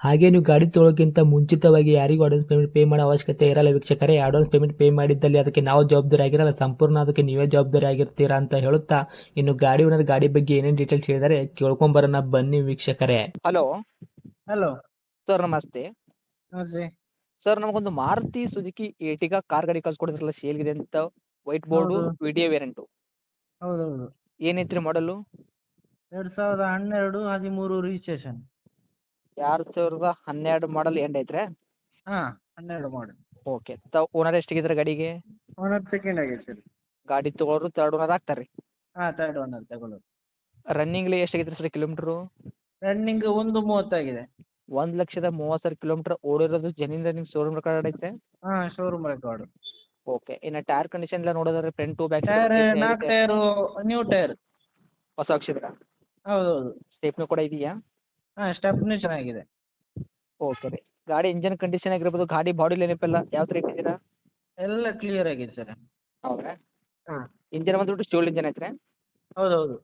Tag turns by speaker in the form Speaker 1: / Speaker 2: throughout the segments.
Speaker 1: ಹಾಗೆ ನೀವು ಗಾಡಿ ತೊಳೋಕ್ಕಿಂತ ಮುಂಚಿತವಾಗಿ ಯಾರಿಗೂ ಅಡ್ವಾನ್ಸ್ ಪೇಮೆಂಟ್ ಪೇ ಮಾಡೋ ಅವಶ್ಯಕತೆ ಇರಲ್ಲ ವೀಕ್ಷಕರೇ. ಅಡ್ವಾನ್ಸ್ ಪೇಮೆಂಟ್ ಪೇ ಮಾಡಿದ್ದಲ್ಲಿ ಅದಕ್ಕೆ ನಾವು ಜವಾಬ್ದಾರಿ ಆಗಿರಲ್ಲ. ಸಂಪೂರ್ಣ ಅದಕ್ಕೆ ನೀವೇ ಜವಾಬ್ದಾರಿ ಆಗಿರ್ತೀರಾ ಅಂತ ಹೇಳುತ್ತಾ ಇನ್ನು ಗಾಡಿ ಓನರ್ ಗಾಡಿ ಬಗ್ಗೆ ಏನೇನು ಡೀಟೇಲ್ಸ್ ಹೇಳಿದರೆ ಕೇಳ್ಕೊಂಬರೋಣ ಬನ್ನಿ ವೀಕ್ಷಕರೇ.
Speaker 2: ಹಲೋ
Speaker 3: ಹಲೋ
Speaker 2: ಸರ್ ನಮಸ್ತೆ.
Speaker 3: ನಮಸ್ತೆ.
Speaker 2: ಸರ್ ನಮಗೊಂದು ಮಾರುತಿ ಸುಜುಕಿ ಏಟಿಗ ಕಾರ್ ಗಾಡಿ ಸೇಲ್ ಸೇಲ್ಗಿದೆ ಅಂತ ವೈಟ್ ಬೋರ್ಡ್
Speaker 3: ಹೌದು.
Speaker 2: ವಿಡಿಯೋ ವೇರೆಂಟು
Speaker 3: ಹೌದೌದು.
Speaker 2: ಏನೈತ್ರಿ ಮಾಡಲು
Speaker 3: ಎರಡು ಸಾವಿರದ ಹನ್ನೆರಡು ಹದಿಮೂರು ರಿಜಿಸ್ಟ್ರೇಷನ್
Speaker 2: ಎರಡು ಸಾವಿರದ ಹನ್ನೆರಡು ಮಾಡಲ್ ಎಂಡ್ ಐತ್ರಿ?
Speaker 3: ಹಾಂ ಹನ್ನೆರಡು ಮಾಡಲ್
Speaker 2: ಓಕೆ ತಾವು ಓನರ್ ಎಷ್ಟಿಗಿದ್ರೆ ಗಾಡಿಗೆ?
Speaker 3: ಓನರ್ ಸೆಕೆಂಡ್ ಆಗೈತೆ ಸರ್.
Speaker 2: ಗಾಡಿ ತೊಗೊಳೋರು ತರ್ಡ್ ಓನರ್ ಆಗ್ತಾರೆ ರೀ
Speaker 3: ಹಾಂ ತರ್ಡ್ ಓನರ್ ತಗೊಳ್ಳೋದು
Speaker 2: ರನ್ನಿಂಗ್ಲಿ ಎಷ್ಟಾಗಿದ್ರೆ ಸರ್ ಕಿಲೋಮೀಟ್ರು
Speaker 3: ರನ್ನಿಂಗ್ ಒಂದು ಮೂವತ್ತಾಗಿದೆ.
Speaker 2: ಒಂದು ಲಕ್ಷದ ಮೂವತ್ತು ಕಿಲೋಮೀಟರ್ ಕಿಲೋಮೀಟ್ರ್ ಓಡಿರೋದು ಜನಿಂದ ರನ್ನಿಂಗ್ ಶೋರೂಮ್ ರೆಕಾರ್ಡ್ ಐತೆ?
Speaker 3: ಹಾಂ ಶೋರೂಮ್ ರೆಕಾರ್ಡು
Speaker 2: ಓಕೆ ಇನ್ನು ಟೈರ್ ಕಂಡೀಷನ್ ಎಲ್ಲ ಫ್ರಂಟ್ ಟು ಬ್ಯಾಕ್
Speaker 3: ಟೈರ್ ನಾಲ್ಕು ಟೈರು ನ್ಯೂ ಟೈರ್
Speaker 2: ಹೊಸ ಹೌದು
Speaker 3: ಹೌದೌದು.
Speaker 2: ಸ್ಟೇಪ್ನು ಕೂಡ ಇದೆಯಾ?
Speaker 3: ಹಾಂ ಸ್ಟೆಪ್ನಿ ಚೆನ್ನಾಗಿದೆ.
Speaker 2: ಓಕೆ ರೀ ಗಾಡಿ ಇಂಜನ್ ಕಂಡೀಷನ್ ಆಗಿರ್ಬೋದು ಗಾಡಿ ಬಾಡಿ ಲೈನಪ್ಪೆಲ್ಲ ಯಾವ ಥರ ಇಟ್ಟಿದ್ದೀರಾ?
Speaker 3: ಎಲ್ಲ ಕ್ಲಿಯರ್ ಆಗಿದೆ ಸರ್.
Speaker 2: ಹೌದಾ?
Speaker 3: ಹಾಂ.
Speaker 2: ಇಂಜನ್ ಬಂದ್ಬಿಟ್ಟು ಸ್ಟೋಲ್ ಇಂಜನ್ ಐತ್ರಿ?
Speaker 3: ಹೌದೌದು.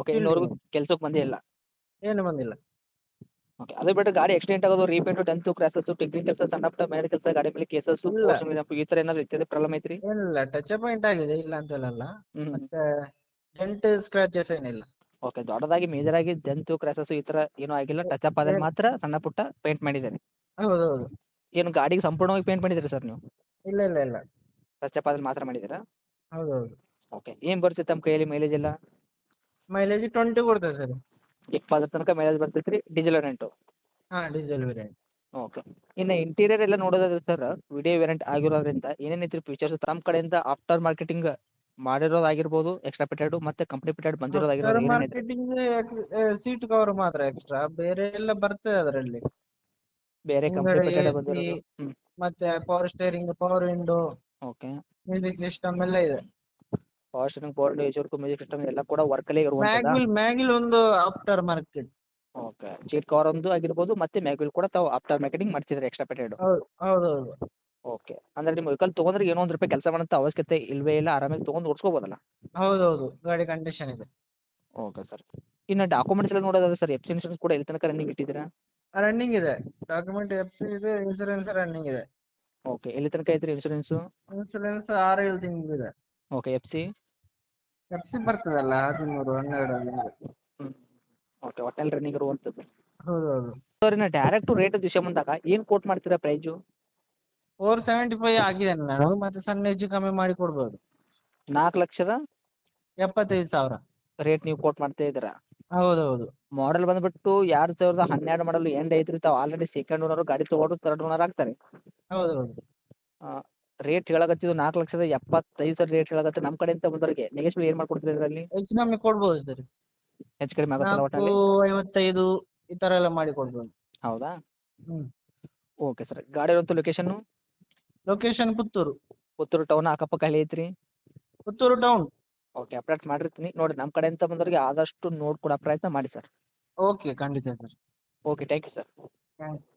Speaker 2: ಓಕೆ
Speaker 3: ಇನ್ನೂರು.
Speaker 2: ಕೆಲ್ಸಕ್ಕೆ ಬಂದೇ ಇಲ್ಲ
Speaker 3: ಏನು ಬಂದಿಲ್ಲ.
Speaker 2: ಓಕೆ ಅದು ಬಿಟ್ಟು ಗಾಡಿ ಆಕ್ಸಿಡೆಂಟ್ ಆಗೋದು ರೀಪೇಂಟು ಟೆಂತು ಕ್ರಾಸಸ್ಸು ಟೆಕ್ನಿಕ್ ಕೆಲಸ ಸಣ್ಣ ಪುಟ್ಟ ಮೇಲೆ ಕೆಲಸ ಗಾಡಿ ಮೇಲೆ ಕೇಸಸ್ಸು. ಈ ಥರ ಏನಾದ್ರು ಇರ್ತದೆ ಪ್ರಾಬ್ಲಮ್ ಐತ್ರಿ?
Speaker 3: ಇಲ್ಲ ಟಚ್ ಪಾಯಿಂಟ್ ಆಗಿದೆ ಇಲ್ಲ ಅಂತ ಹೇಳಲ್ಲ
Speaker 2: ಮತ್ತು
Speaker 3: ಮತ್ತೆ ಡೆಂಟ್ ಸ್ಕ್ರಾಚಸ್ ಏನಿಲ್ಲ.
Speaker 2: ಓಕೆ ದೊಡ್ಡದಾಗಿ ಮೇಜರಾಗಿ ಜಂತು ಕ್ರಾಸಸ್ ಈ ತರ ಏನೂ ಆಗಿಲ್ಲ. ಟಚ್ ಅಪ್ ಆದ್ರೆ ಮಾತ್ರ ಸಣ್ಣ ಪುಟ್ಟ ಪೇಂಟ್ ಮಾಡಿದ್ದೀರಿ
Speaker 3: ಹೌದು ಹೌದು.
Speaker 2: ಏನು ಗಾಡಿಗೆ ಸಂಪೂರ್ಣವಾಗಿ ಪೇಂಟ್ ಮಾಡಿದ್ದೀರಿ ಸರ್ ನೀವು?
Speaker 3: ಇಲ್ಲ ಇಲ್ಲ ಇಲ್ಲ.
Speaker 2: ಟಚ್ ಅಪ್ ಆದ್ರೆ ಮಾತ್ರ ಮಾಡಿದ್ದೀರಾ?
Speaker 3: ಹೌದು
Speaker 2: ಓಕೆ ಏನು ಬರುತ್ತೆ ತಮ್ಮ ಕೈಯಲ್ಲಿ ಮೈಲೇಜ್ ಎಲ್ಲ?
Speaker 3: ಮೈಲೇಜ್ ಟ್ವೆಂಟಿ ಕೊಡ್ತದೆ ಸರ್.
Speaker 2: ಇಪ್ಪತ್ತರ ತನಕ ಮೈಲೇಜ್ ಬರ್ತೈತೆ ರೀ ಡೀಸೆಲ್ ವೇರಿಯಂಟು
Speaker 3: ಹಾಂ ಡೀಸೆಲ್ ವೇರಿಯಂಟ್
Speaker 2: ಓಕೆ. ಇನ್ನು ಇಂಟೀರಿಯರ್ ಎಲ್ಲ ನೋಡೋದಾದ್ರೆ ಸರ್ ವಿಡಿಯೋ ವೇರಿಯಂಟ್ ಆಗಿರೋದ್ರಿಂದ ಏನೇನು ಐತ್ರಿ ಫೀಚರ್ಸ್ ತಮ್ಮ ಕಡೆಯಿಂದ ಆಫ್ಟರ್ ಮಾರ್ಕೆಟಿಂಗ್ ಮಾಡಿರೋದಾಗಿರ್ಬೋದು ಎಕ್ಸ್ಟ್ರಾ ಪಿಟೆಡ್ ಮತ್ತೆ ಕಂಪ್ನಿ ಪಿಟೆಡ್ ಬಂದಿರೋದು
Speaker 3: ಮಾರ್ಕೆಟಿಂಗ್ ಸೀಟ್ ಕವರ್ ಮಾತ್ರ ಎಕ್ಸ್ಟ್ರಾ ಬೇರೆ ಎಲ್ಲ ಬರ್ತದೆ ಅದರಲ್ಲಿ.
Speaker 2: ಬೇರೆ ಕಂಪ್ನಿ
Speaker 3: ಹಿಂದ್ಗಡೆ
Speaker 2: ಪಿಟೆಡ್
Speaker 3: AC,
Speaker 2: ಬಂದಿರೋದು.
Speaker 3: ಮತ್ತೆ power steering power window
Speaker 2: okay
Speaker 3: music system ಎಲ್ಲ ಇದೆ.
Speaker 2: ಪವರ್ ಸ್ಟೇರಿಂಗ್ ಪವರ್ ಏಜರ್ಕು ಮ್ಯೂಸಿಕ್ ಸಿಸ್ಟಮ್ ಎಲ್ಲ ಕೂಡ ವರ್ಕಲ್ಲೇ ಇರುವಂತದ
Speaker 3: ಮ್ಯಾಗ್ವಿಲ್ ಮ್ಯಾಗ್ವಿಲ್ ಒಂದು after market
Speaker 2: okay seat cover ಒಂದು ಆಗಿರ್ಬೋದು ಮತ್ತೆ ಮ್ಯಾಗ್ವಿಲ್ ಕೂಡ ತಾವು ಆಫ್ಟರ್ ಮಾರ್ಕೆಟಿಂಗ್ ಮಾಡ್ತಿದ್ದಾರೆ ಎಕ್ಸ್ಟ್ರಾ ಪಿಟೆಡ್
Speaker 3: ಹೌದು ಹೌದೌದು
Speaker 2: ಓಕೆ ಅಂದ್ರೆ ನಿಮ್ಮ ವೆಹಿಕಲ್ ತಗೊಂಡ್ರೆ ಏನೋ ಒಂದ್ ರೂಪಾಯಿ ಕೆಲಸ ಮಾಡೋಂಥ ಅವಶ್ಯಕತೆ ಇಲ್ಲವೇ ಇಲ್ಲ ಆರಾಮಾಗಿ ತೊಗೊಂಡು ಓಡಿಸ್ಕೋಬೋದಲ್ಲ?
Speaker 3: ಹೌದೌದು ಗಾಡಿ ಕಂಡೀಷನ್ ಇದೆ.
Speaker 2: ಓಕೆ ಸರ್ ಇನ್ನು ಡಾಕ್ಯುಮೆಂಟ್ಸ್ ಎಲ್ಲ ನೋಡೋದಾದ್ರೆ ಸರ್ ಎಫ್ ಇನ್ಶೂರೆನ್ಸ್ ಕೂಡ ಇಲ್ಲಿ ತನಕ ರನ್ನಿಂಗ್ ಇಟ್ಟಿದ್ದೀರಾ?
Speaker 3: ರನ್ನಿಂಗ್ ಇದೆ. ಡಾಕ್ಯುಮೆಂಟ್ ಎಫ್ ಸಿ ಇದೆ ಇನ್ಶೂರೆನ್ಸ್ ರನ್ನಿಂಗ್ ಇದೆ.
Speaker 2: ಓಕೆ ಎಲ್ಲಿ ತನಕ ಐತ್ರಿ ಇನ್ಶೂರೆನ್ಸ್
Speaker 3: ಇನ್ಸೂರೆನ್ಸ್ ಆರ್ ಏಳು ತಿಂಗಳು ಇದೆ
Speaker 2: okay F C
Speaker 3: F C ಬರ್ತದಲ್ಲ ಹದಿಮೂರು ಹನ್ನೆರಡು ಹದಿಮೂರು.
Speaker 2: ಓಕೆ ಒಟ್ಟಲ್ಲಿ ರನ್ನಿಂಗ್ ಇರುವಂಥದ್ದು
Speaker 3: ಹೌದೌದು.
Speaker 2: ಸರ್ ಇನ್ನು ಡೈರೆಕ್ಟ್ ರೇಟ್ ವಿಷಯ ಬಂದಾಗ ಏನು ಕೋಟ್ ಮಾಡ್ತೀರಾ ಪ್ರೈಜು
Speaker 3: ಫೋರ್ ಸೆವೆಂಟಿ ಫೈವ್ ಆಗಿದೆ ನಾನು ಮತ್ತೆ ಸಣ್ಣ ಹೆಚ್ಚು ಕಮ್ಮಿ ಮಾಡಿ ಕೊಡ್ಬೋದು.
Speaker 2: ನಾಲ್ಕು ಲಕ್ಷದ?
Speaker 3: ಎಪ್ಪತ್ತೈದು ಸಾವಿರ.
Speaker 2: ರೇಟ್ ನೀವು ಕೋಟ್ ಮಾಡ್ತಾ ಇದ್ದೀರಾ?
Speaker 3: ಹೌದೌದು.
Speaker 2: ಮಾಡೆಲ್ ಬಂದ್ಬಿಟ್ಟು ಎರಡು ಸಾವಿರದ ಹನ್ನೆರಡು ಮಾಡಲು ಎಂಡ್ ಐತ್ರಿ ತಾವು ಆಲ್ರೆಡಿ ಸೆಕೆಂಡ್ ಓನರು ಗಾಡಿ ತೊಗೊಂಡು ತರ್ಡ್ ಓನರ್ ಆಗ್ತಾರೆ.
Speaker 3: ಹೌದು
Speaker 2: ರೇಟ್ ಹೇಳಕತ್ತಿದ್ದು ನಾಲ್ಕು ಲಕ್ಷದ ಎಪ್ಪತ್ತೈದು ಸಾವಿರ ರೇಟ್ ಹೇಳಕತ್ತೆ ನಮ್ಮ ಕಡೆಯಿಂದ ಬಂದವರಿಗೆ. ನೆಗೆಶ್ವಲ್ ಏನು ಮಾಡ್ಕೊಡ್ತೀರಿ ಇದರಲ್ಲಿ
Speaker 3: ಹೆಚ್ಚು ಕಮ್ಮಿ ಕೊಡ್ಬೋದು ಸರ್.
Speaker 2: ಹೆಚ್ಚು ಕಡಿಮೆ ಆಗುತ್ತೆ
Speaker 3: ನಾಲ್ಕು ಐವತ್ತೈದು ಈ ಥರ ಎಲ್ಲ ಮಾಡಿ ಕೊಡ್ಬೋದು.
Speaker 2: ಹೌದಾ?
Speaker 3: ಹ್ಞೂ
Speaker 2: ಓಕೆ ಸರ್ ಗಾಡಿ ಇರುವಂಥ ಲೊಕೇಶನ್ನು
Speaker 3: ಲೊಕೇಶನ್ ಪುತ್ತೂರು.
Speaker 2: ಪುತ್ತೂರು ಟೌನ್ ಅಕ್ಕಪಕ್ಕ ಹಳ್ಳಿ ಐತ್ರಿ?
Speaker 3: ಪುತ್ತೂರು ಟೌನ್
Speaker 2: ಓಕೆ ಅಪ್ಡೇಟ್ ಮಾಡಿರ್ತೀನಿ. ನೋಡಿ ನಮ್ಮ ಕಡೆಯಿಂದ ಬಂದವರಿಗೆ ಆದಷ್ಟು ನೋಡ್ಕೊಡೋ ಪ್ರಯತ್ನ ಮಾಡಿ ಸರ್.
Speaker 3: ಓಕೆ ಖಂಡಿತ sir.
Speaker 2: Okay thank you sir
Speaker 3: thanks